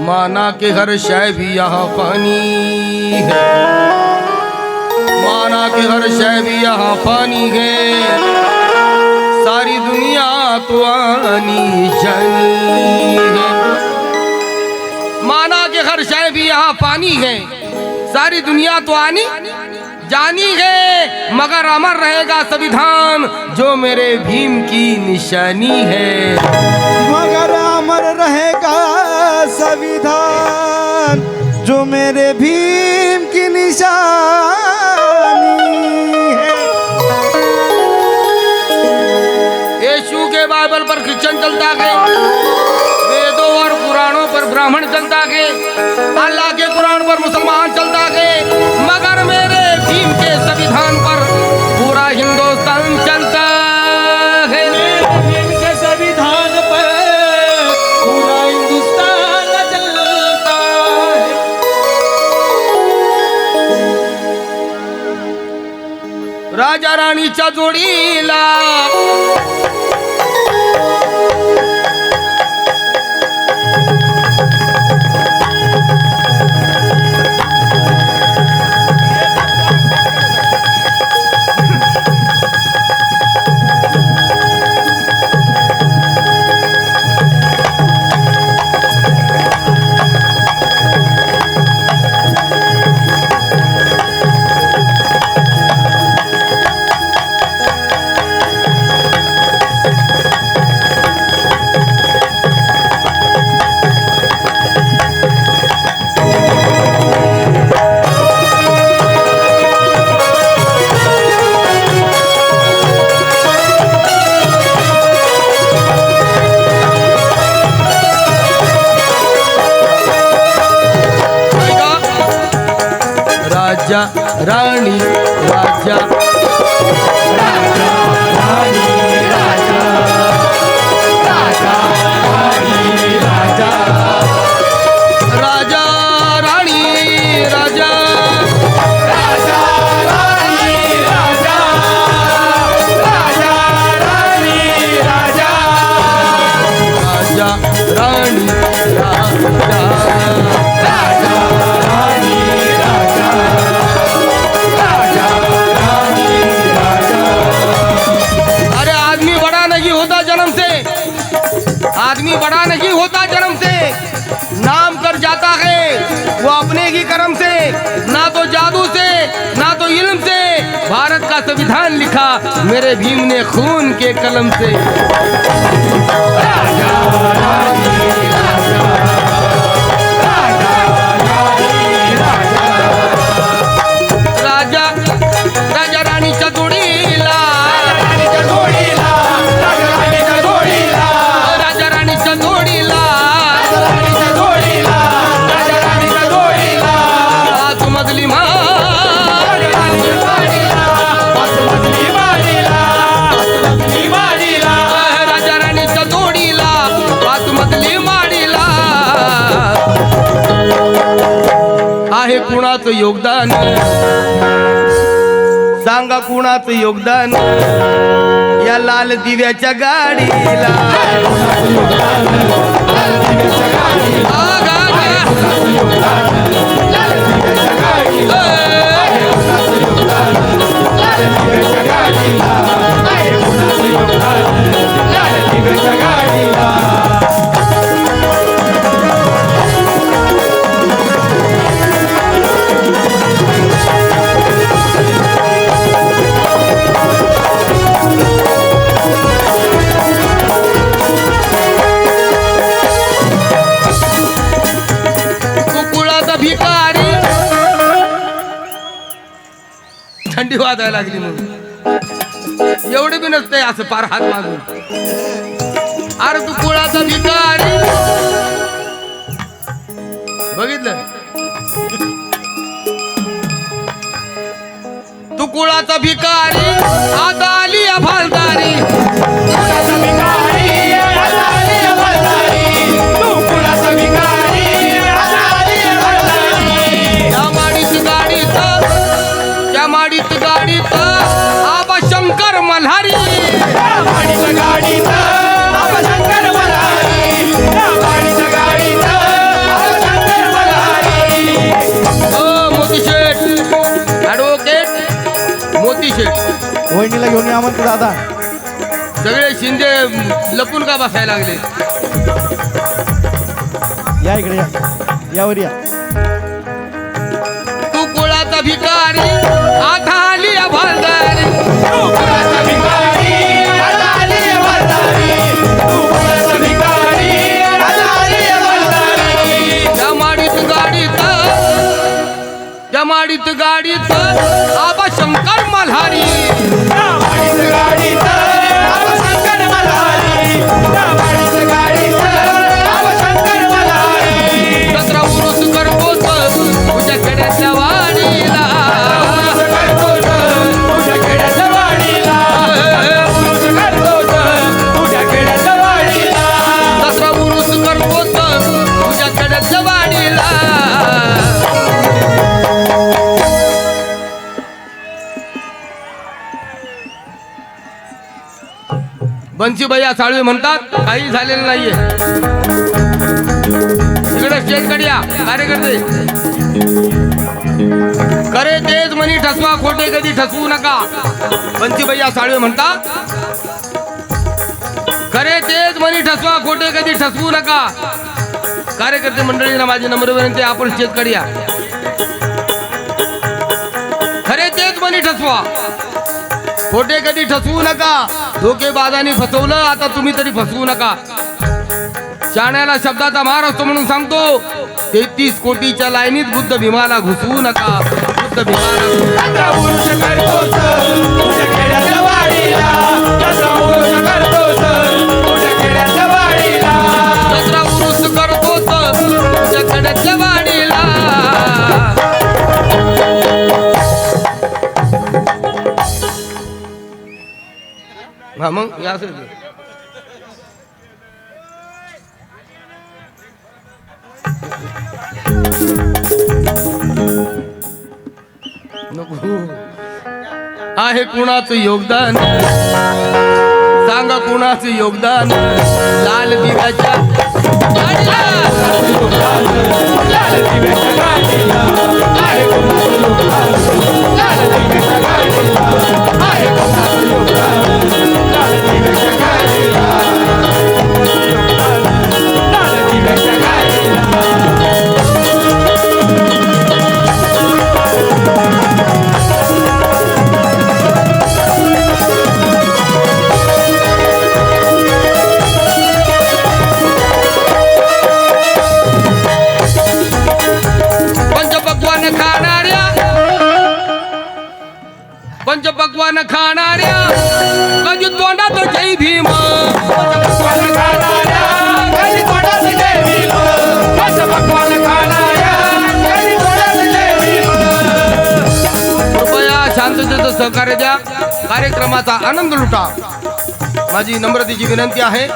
माना के हर शय भी यहाँ पानी है। माना के हर शय भी यहाँ पानी है। सारी दुनिया तो आनी है। माना के हर शय भी यहाँ पानी है। सारी दुनिया तो आनी जानी है। मगर अमर रहेगा संविधान जो मेरे भीम की निशानी है। मगर अमर रहेगा संविधान, जो मेरे भीम की निशानी है। यीशु के बाइबल पर क्रिश्चियन चलता है वेदों और पुराणों पर ब्राह्मण चलता है अल्लाह राजा राणीच्या जोडीला. राणी राजा राजा की करम से ना तो जादू से ना तो इल्म से। भारत का संविधान लिखा मेरे भीम ने खून के कलम से। कुणाचं योगदान? सांगा कुणाचं योगदान? या लाल दिव्याच्या गाडीला. गाडीला. थंडी वाजायला लागली मग एवढे बी नसते असं पार हात मागून. अरे तू कुळाचा भिकारी. बघितलं? तू कुळाचा भिकारी. आता आली अफालदारी सामंत दादा. सगळे शिंदे लपून का बसायला लागले? या इकडे या. यावर या. तू कुळाचा भिकारी गाडीत. आबा शंकर मल्हारी. सतरा बंशीभैया साळवे म्हणतात काही झालेलं नाहीये. इकडे स्टेजकडे या कार्यकर्ते. करे तेच म्हणी ठसवा खोटे कधी ठसवू नका. बंशीभैया साळवे म्हणतात खरे तेच म्हणी ठसवा खोटे कधी ठसवू नका. कार्यकर्ते मंडळींना माझी नम्र विनंती आपण स्टेजकडे या खरे तेच म्हणी ठसवा खोटे कधी ठसवू नका. धोकेबाजाने फसवलं आता तुम्ही तरी फसवू नका. शाण्याला शब्दाचा मार असतो म्हणून सांगतो तेहतीस कोटीच्या लाईनीत बुद्ध भीमाला घुसवू नका. बुद्ध भीमाला असं नको. आहे कुणाचं योगदान? सांगा कुणाचं योगदान? लाल दिव्याच्या लाल दिव्याच्या कार्यक्रमाचा आनंद लुटा. माझी नम्रतेची विनंती आहे.